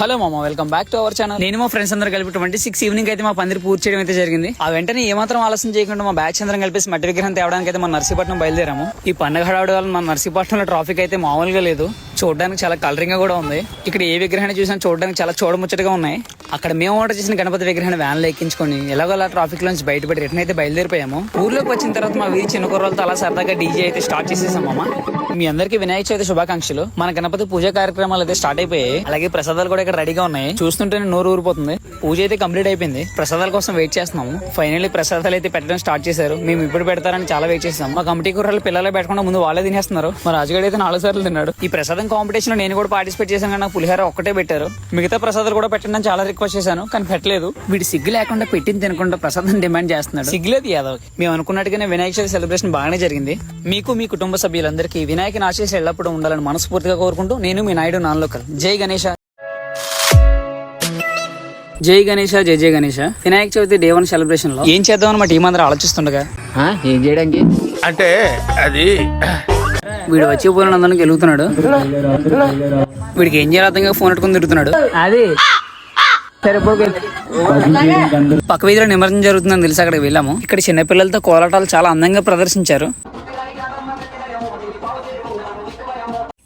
Hello మామ welcome back to our channel నేను మా ఫ్రెండ్స్ అందరూ కలిపి ట్వంటీ సిక్స్ ఈవినింగ్ అయితే మా పందిరి పూర్తి చేయడం అయితే జరిగింది. ఆ వెంటనే ఏమాత్రం ఆలస్యం చేయకుండా మా బ్యాచ్ అందరం కలిపేసి మట్టి విగ్రహం తేవడానికి అయితే మన నర్సీపట్నం బయలుదేరాము. ఈ పండుగ హడావుడి వల్ల మన నర్సీపట్నంలో ట్రాఫిక్ అయితే మామూలుగా లేదు. చూడడానికి చాలా కలరింగ్గా కూడా ఉంది. ఇక్కడ ఏ విగ్రహాన్ని చూసినా చూడడానికి చాలా చూడముచ్చటగా ఉన్నాయి. అక్కడ మేము ఆర్డర్ చేసిన గణపతి విగ్రహాన్ని వ్యాన్లో ఎక్కించుకొని ఎలాగోలా ట్రాఫిక్ నుంచి బయటపడి రిటర్న్ అయితే బయలుదేరిపోయాము. ఊర్లోకి వచ్చిన తర్వాత మా వీధి చిన్న కుర్రలతో అలా సరదాగా డీజే అయితే స్టార్ట్ చేసేసాం మామ మీ అందరికీ వినాయక చవితి శుభాకాంక్షలు. మన గణపతి పూజ కార్యక్రమాలు అయితే స్టార్ట్ అయిపోయాయి. అలాగే ప్రసాదాలు కూడా ఇక్కడ రెడీగా ఉన్నాయి. చూస్తుంటే నోరు ఊరిపోతుంది. పూజ అయితే కంప్లీట్ అయిపోయింది. ప్రసాదాల కోసం వెయిట్ చేస్తున్నాము. ఫైనల్లీ ప్రసాదాలు అయితే పెట్టడం స్టార్ట్ చేశారు. మేము ఇప్పుడు పెడతారని చాలా వెయిట్ చేసాం మా కమిటీ కుర్రలు పిల్లలే పెట్టకుండా ముందు వాళ్ళే తినేస్తున్నారు. మా రాజుగాడు అయితే నాలుగు సార్లు తిన్నాడు. ఈ ప్రసాదం కాంపిటీషన్లో నేను కూడా పార్టిసిపేట్ చేశాను కానీ నాకు పులిహార ఒక్కటే పెట్టారు. మిగతా ప్రసాదాలు కూడా పెట్టడం చాలా రిక్వెస్ట్ చేశాను కానీ పెట్టలేదు. వీడి సిగ్గు లేకుండా పెట్టింది తినకుండా ప్రసాదం డిమాండ్ చేస్తున్నాడు. సిగ్గులేదు యాదవ్. మేము అనుకున్నట్టుగానే వినాయక చవితి సెలబ్రేషన్ బాగానే జరిగింది. మీకు మీ కుటుంబ సభ్యులందరికీ వినాయక ఆశీస్సు ఎల్లప్పుడూ ఉండాలని మనస్ఫూర్తిగా కోరుకుంటూ నేను మీ నాయుడు నాన్లోకల్ జై గణేష. జై గణేష జై జై గణేష. వినాయక చవితి డే వన్ సెలబ్రేషన్లో ఏం చేద్దామని మా టీం అందరూ ఆలోచిస్తుండగా? ఆ, ఏం చేయడానికి అంటే అది వీడు వచ్చి పోయిన అందరికి గెలుగుతున్నాడు వీడికి ఏం చేయాలి అర్థంగా ఫోన్ పెట్టుకుని తిరుగుతున్నాడు అది. పక్క వీధిలో నిమజ్జనం జరుగుతుందని తెలిసి అక్కడికి వెళ్ళాము. ఇక్కడ చిన్నపిల్లలతో కోలాటాలు చాలా అందంగా ప్రదర్శించారు.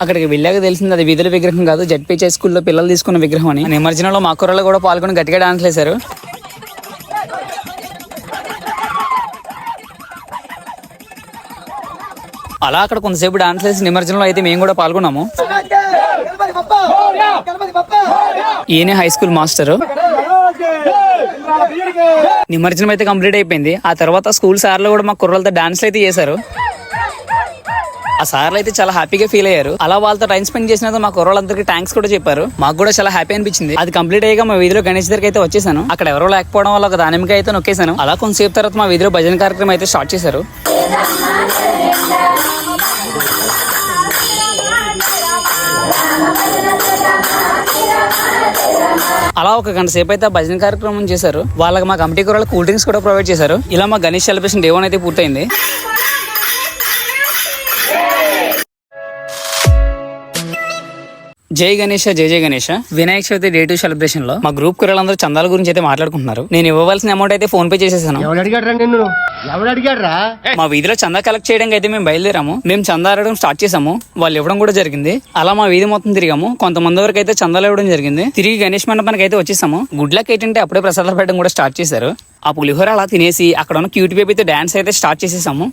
అక్కడికి వెళ్ళాక తెలిసింది అది వీధుల విగ్రహం కాదు జడ్పీచే స్కూల్లో పిల్లలు తీసుకున్న విగ్రహం అని. నిమజ్జనంలో మా కూరలో కూడా పాల్గొని గట్టిగా డాన్స్ వేశారు. అలా అక్కడ కొంతసేపు డాన్స్ వేసి నిమజ్జనంలో అయితే మేము కూడా పాల్గొన్నాము. ఈయనే హై స్కూల్ మాస్టర్ నిమజ్జనం అయితే కంప్లీట్ అయిపోయింది. ఆ తర్వాత స్కూల్ సార్లు కూడా మా కుర్రలతో డాన్స్లు అయితే చేశారు. ఆ సార్లు అయితే చాలా హ్యాపీగా ఫీల్ అయ్యారు. అలా వాళ్ళతో టైం స్పెండ్ చేసిన మా కుర్రోళ్ళందరికీ థ్యాంక్స్ కూడా చెప్పారు. మాకు కూడా చాలా హ్యాపీ అనిపించింది. అది కంప్లీట్ అయ్యాక మా వీధిలో గణేష్ దగ్గరికి అయితే వచ్చేసాను. అక్కడ ఎవరో లేకపోవడం వల్ల ఒక దానిమ్మకాయ అయితే నొక్కేసాను అలా కొంతసేపు తర్వాత మా వీధిలో భజన కార్యక్రమం అయితే స్టార్ట్ చేశారు. అలా ఒక గంట సేపు అయితే భజన కార్యక్రమం చేశారు. వాళ్ళకి మా కమిటీ కూరలు కూల్ డ్రింక్స్ కూడా ప్రొవైడ్ చేశారు. ఇలా మా గణేష్ సెలబ్రేషన్ డే వన్ అయితే పూర్తయింది. జై గణేష జై జై గణేష. వినాయక చవితి డే టూ సెలబ్రేషన్లో మా గ్రూప్ కుర్రలందరూ చందాల గురించి అయితే మాట్లాడుకుంటున్నారు. నేను ఇవ్వవలసిన అమౌంట్ అయితే ఫోన్ పే చేసేసాను. మా వీధిలో చందా కలెక్ట్ చేయడానికి అయితే మేము బయలుదేరాము. మేము చందా అడగడం స్టార్ట్ చేసాము. వాళ్ళు ఇవ్వడం కూడా జరిగింది. అలా మా వీధి మొత్తం తిరిగాము. కొంతమంది వరకు అయితే చందాలు ఇవ్వడం జరిగింది. తిరిగి గణేష్ మండపానికి అయితే వచ్చేసాము. గుడ్ లక్ ఏంటంటే అప్పుడే ప్రసాదాలు పెట్టడం కూడా స్టార్ట్ చేశారు. ఆ పులిహోర అలా తినేసి అక్కడ ఉన్న క్యూట్ బేబీతో డాన్స్ అయితే స్టార్ట్ చేసేసాము.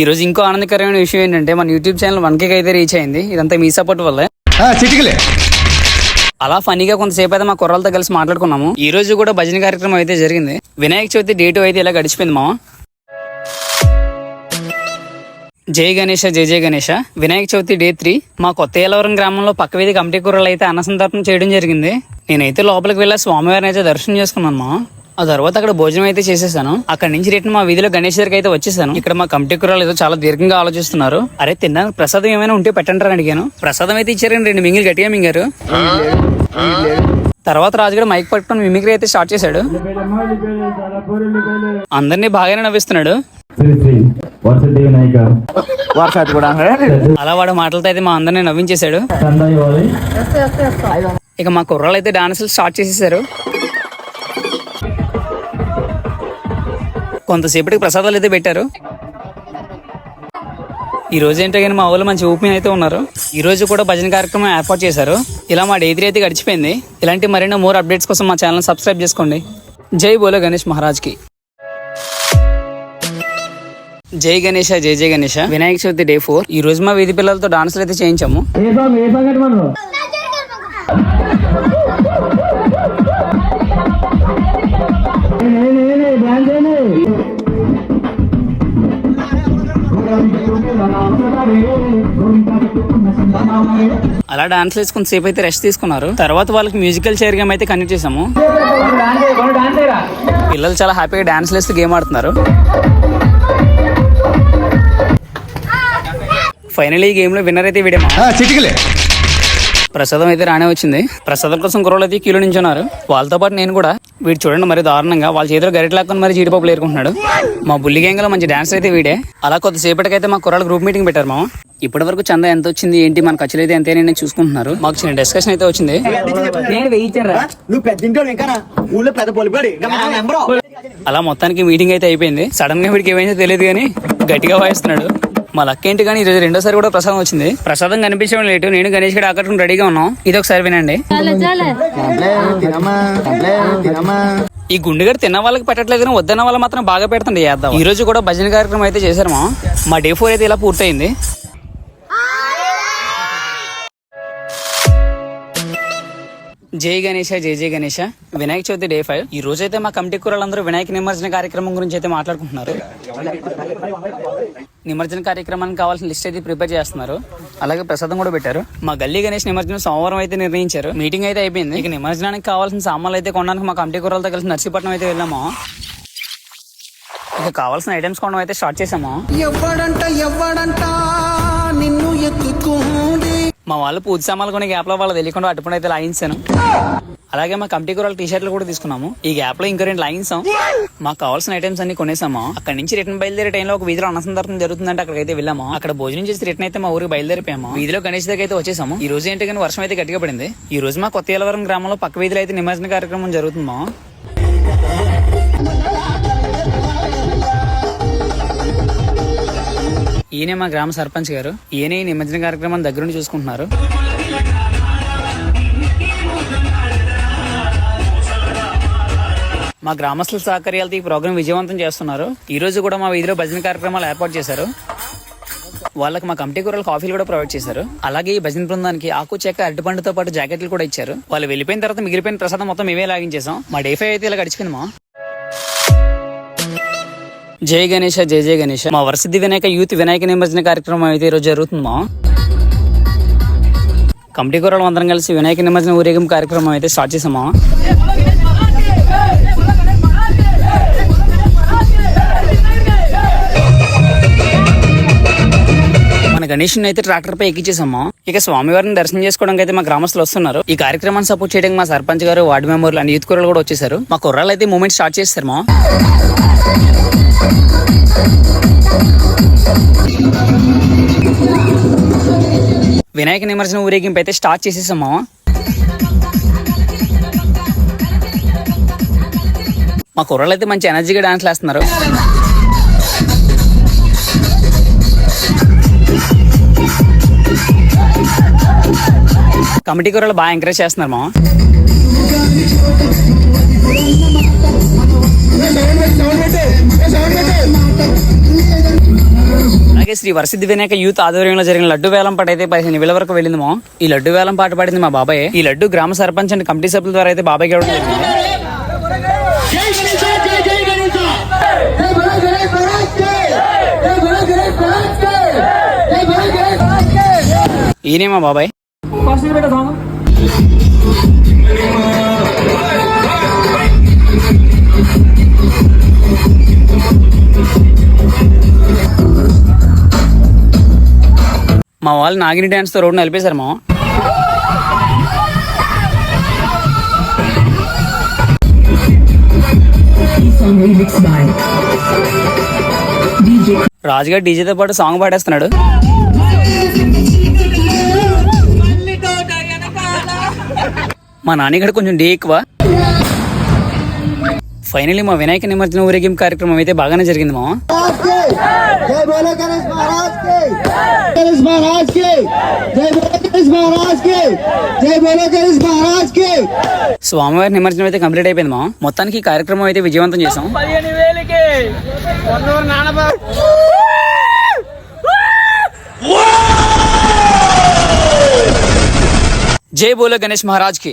ఈ రోజు ఇంకో ఆనందకరమైన విషయం ఏంటంటే మన యూట్యూబ్ ఛానల్ వన్ కేక్ అయితే రీచ్ అయింది. ఇదంతా మీ సపోర్ట్ వల్లే. చిటికలే. అలా ఫనీగా కొంతసేపు అయితే మా కుర్రలతో కలిసి మాట్లాడుకున్నాము. ఈ రోజు కూడా భజన కార్యక్రమం అయితే జరిగింది. వినాయక చవితి డేటు అయితే ఇలా గడిచిపోయింది మామ. జై గణేష జై జై గణేష. వినాయక చవితి డే త్రీ మా కొత్త ఏలవరం గ్రామంలో పక్క వీధి కమిటీ కూరలు అయితే అన్నసంతర్పణ చేయడం జరిగింది. నేనైతే లోపలికి వెళ్ళి స్వామివారిని అయితే దర్శనం చేసుకున్నాను మా ఆ తర్వాత అక్కడ భోజనం అయితే చేసేసాను. అక్కడ నుంచి రిటర్న్ మా వీధిలో గణేష్ దగ్గరికి అయితే వచ్చేసాను. ఇక్కడ మా కమిటీ కూరలు ఏదో చాలా దీర్ఘంగా ఆలోచిస్తున్నారు. అరే తిన్నాను ప్రసాదం ఏమైనా ఉంటే పెట్టండి అడిగాను. ప్రసాదం అయితే ఇచ్చారండి రెండు మింగిలు గట్టిగా మింగారు. తర్వాత రాజుగారు మైక్ పట్టుకొని మిమిక్రీ అయితే స్టార్ట్ చేశాడు. అందరినీ బాగానే నవ్విస్తున్నాడు. అలా వాడు మాటలతో అయితే మా అందరినీ నవ్వించేశాడు. ఇక మా కుర్రాలు అయితే డాన్సులు స్టార్ట్ చేసేసారు. కొంతసేపటికి ప్రసాదాలు అయితే పెట్టారు. ఈ రోజు ఏంటో కానీ మా ఊళ్ళో మంచి ఊపిన అయితే ఉన్నారు. ఈ రోజు కూడా భజన కార్యక్రమం ఏర్పాటు చేశారు. ఇలా మా డే అయితే గడిచిపోయింది. ఇలాంటి మరిన్నో మోర్ అప్డేట్స్ కోసం మా ఛానల్ సబ్స్క్రైబ్ చేసుకోండి. జై బోలో గణేష్ మహారాజ్కి. జై గణేష జై జై Ganesha. Vinayaka Chavithi day four. ఈ రోజు మా వీధి పిల్లలతో డాన్సులు అయితే చేయించాము. అలా డాన్స్ వేసుకుని సేపు అయితే రెస్ట్ తీసుకున్నారు. తర్వాత వాళ్ళకి మ్యూజికల్ చైర్ గేమ్ అయితే కండక్ట్ చేసాము పిల్లలు చాలా హ్యాపీగా డాన్స్ వేస్తూ గేమ్ ఆడుతున్నారు. ఫైనల్ ఈ గేమ్లో విన్నర్ అయితే వీడే చిటికలే. ప్రసాదం అయితే రానే వచ్చింది. ప్రసాదం కోసం కుర్రోళ్ళు అయితే క్యూలో నించున్నారు. వాళ్ళతో పాటు నేను కూడా వీడు చూడండి మరి దారుణంగా. వాళ్ళ చేతిలో గరిట లాక్కొని మరి జీడిపప్పులు ఏరుకుంటున్నాడు. మా బుల్లి గ్యాంగ్లో మంచి డాన్స్ అయితే వీడే. అలా కొద్దిసేపటికైతే మా కుర్రాళ్ళు గ్రూప్ మీటింగ్ పెట్టారు మా ఇప్పటి వరకు చందా ఎంత వచ్చింది ఏంటి మన ఖర్చులు అయితే ఎంత నేను చూసుకుంటున్నారు. మాకు చిన్న డిస్కషన్ అయితే వచ్చింది. నేను వేయించారా నువ్వు పెద్ద ఇంకా ఊళ్ళో పెద్ద పొలిపాడు. అలా మొత్తానికి మీటింగ్ అయితే అయిపోయింది. సడన్గా వీడికి ఏమైందో తెలియదు కానీ గట్టిగా వాయిస్తున్నాడు. మా లక్ ఏంటి కానీ ఈరోజు రెండోసారి కూడా ప్రసాదం వచ్చింది. ప్రసాదం కనిపించడం లేటు నేను గణేష్ గడి ఆకట్టుకుని రెడీగా ఉన్నాం. ఇది ఒకసారి వినండి. ఈ గుండెగాడు తిన్న వాళ్ళకి పెట్టట్లేదు కానీ వద్దన్న వాళ్ళ మాత్రం బాగా పెడుతుంది చేద్దాం ఈ రోజు కూడా భజన కార్యక్రమం అయితే చేశారు మా. మా డే ఫోర్ అయితే ఇలా పూర్తయింది. జై గణేష జై జై Ganesha. Vinayaka Chavithi day five. ఈ రోజు అయితే మా కమిటీ కూరలందరూ వినాయక నిమజ్జన కార్యక్రమం గురించి అయితే మాట్లాడుకుంటున్నారు. నిమజ్జన కార్యక్రమానికి కావాల్సిన లిస్ట్ అయితే ప్రిపేర్ చేస్తున్నారు. అలాగే ప్రసాదం కూడా పెట్టారు. మా గల్లీ గణేష్ నిమజ్జనం సోమవారం అయితే నిర్ణయించారు. మీటింగ్ అయితే అయిపోయింది. ఇక నిమజ్జనానికి కావాల్సిన సామాన్లు అయితే కొనడానికి మా కమిటీ కూరలతో కలిసి నర్సీపట్నం అయితే వెళ్ళాము. ఇక కావాల్సిన ఐటమ్స్ కొనడం అయితే స్టార్ట్ చేసాము ఎవడంట ఎవడంట నిన్ను ఎత్తుకుంది మా వాళ్ళు పూజ సామాన్లు కొన్ని గ్యాప్లో వాళ్ళు తెలియకుండా అటుపడి అయితే లాగించాను అలాగే మా కమిటీ కూరలు టీ షర్ట్లు కూడా తీసుకున్నాము. ఈ గ్యాప్లో ఇంకో రెండు లాగించాం మాకు కావాల్సిన ఐటమ్స్ అన్ని కొనేసాము. అక్కడ నుంచి రిటర్న్ బయలుదేరే టైంలో ఒక వీధిలో అన్నసందర్భం జరుగుతుందంటే అక్కడికైతే వెళ్ళాము. అక్కడ భోజనం చేసి రిటర్న్ అయితే మా ఊరికి బయలుదేరిపోయాము. వీధిలో గణేష్ దగ్గర అయితే వచ్చేసాము. ఈ రోజు ఏంటి కానీ వర్షం అయితే గట్టిగా పడింది. ఈ రోజు మా కొత్త ఏలవరం గ్రామంలో పక్క వీధిలో అయితే నిమజ్జన కార్యక్రమం జరుగుతుందా ఈయనే మా గ్రామ సర్పంచ్ గారు. ఈయనే ఈ నిమజ్జన కార్యక్రమం దగ్గరుండి చూసుకుంటున్నారు. మా గ్రామస్తుల సహకార్యాలతో ఈ ప్రోగ్రాం విజయవంతం చేస్తున్నారు. ఈ రోజు కూడా మా వీధిలో భజన కార్యక్రమాలు ఏర్పాటు చేశారు. వాళ్ళకి మా కమిటీ కూరలు కాఫీలు కూడా ప్రొవైడ్ చేశారు. అలాగే ఈ భజన బృందానికి ఆకు చెక్క అరటిపండుతో పాటు జాకెట్లు కూడా ఇచ్చారు. వాళ్ళు వెళ్ళిపోయిన తర్వాత మిగిలిపోయిన ప్రసాదం మొత్తం మేమే లాగించేసాం మా డే ఫైవ్ అయితే ఇలా గడిచిపోయింది మా. జై గణేష జై జై గణేష. మా వరసిద్ధి వినాయక యూత్ వినాయక నిమజ్జన కార్యక్రమం అయితే ఈరోజు జరుగుతుందా కమిటీ కూరలు అందరం కలిసి వినాయక నిమజ్జన ఊరేగింపు కార్యక్రమం అయితే స్టార్ట్ చేసామా మన అయితే ట్రాక్టర్ పై ఎక్కించేసాము ఇక స్వామివారిని దర్శనం చేసుకోవడానికి అయితే మా గ్రామస్తులు వస్తున్నారు. ఈ కార్యక్రమాన్ని సపోర్ట్ చేయడానికి మా సర్పంచ్ గారు వార్డు మెంబర్లు అండ్ యూత్ కూరలు కూడా వచ్చేసారు. మా కుర్రాలు అయితే మూమెంట్ స్టార్ట్ చేస్తారు మా. వినాయక నిమజ్జన ఊరేగింపు అయితే స్టార్ట్ చేసేసాము మా. కుర్రలు అయితే మంచి ఎనర్జీగా డాన్స్ వేస్తున్నారు. కమిటీ కూరలు బాగా ఎంకరేజ్ చేస్తున్నారు మా అలాగే శ్రీ వరసిద్ధి వినాయక యూత్ ఆధ్వర్యంలో జరిగిన లడ్డు వేలం పాట అయితే పదిహేను వేల వరకు వెళ్ళింది మా ఈ లడ్డు వేలం పాట పాడింది మా బాబాయ్. ఈ లడ్డు గ్రామ సర్పంచ్ అండ్ కమిటీ సభ్యుల ద్వారా అయితే బాబాయ్ గడవడం జరిగింది. ఈయనే మా బాబాయ్. మా వాళ్ళు నాగిని డ్యాన్స్తో రోడ్డు నిలిపేశారు మా రాజుగారు డీజేతో పాటు సాంగ్ పాడేస్తున్నాడు. మా నాన్నగడ కొంచెం డీ ఎక్కువ. ఫైనలీ మా వినాయక నిమజ్జన ఊరేగింపు కార్యక్రమం అయితే బాగానే జరిగింది మా జై బోలో గణేష్ మహారాజ్కి. గణేష్ మహారాజ్కి. జై బోలో గణేష్ మహారాజ్కి. జై బోలో గణేష్ మహారాజ్కి. స్వామివారి నిమజ్జనం అయితే కంప్లీట్ అయిపోయింది మా మొత్తానికి ఈ కార్యక్రమం అయితే విజయవంతం చేసాం జై బోలో గణేష్ మహారాజ్కి.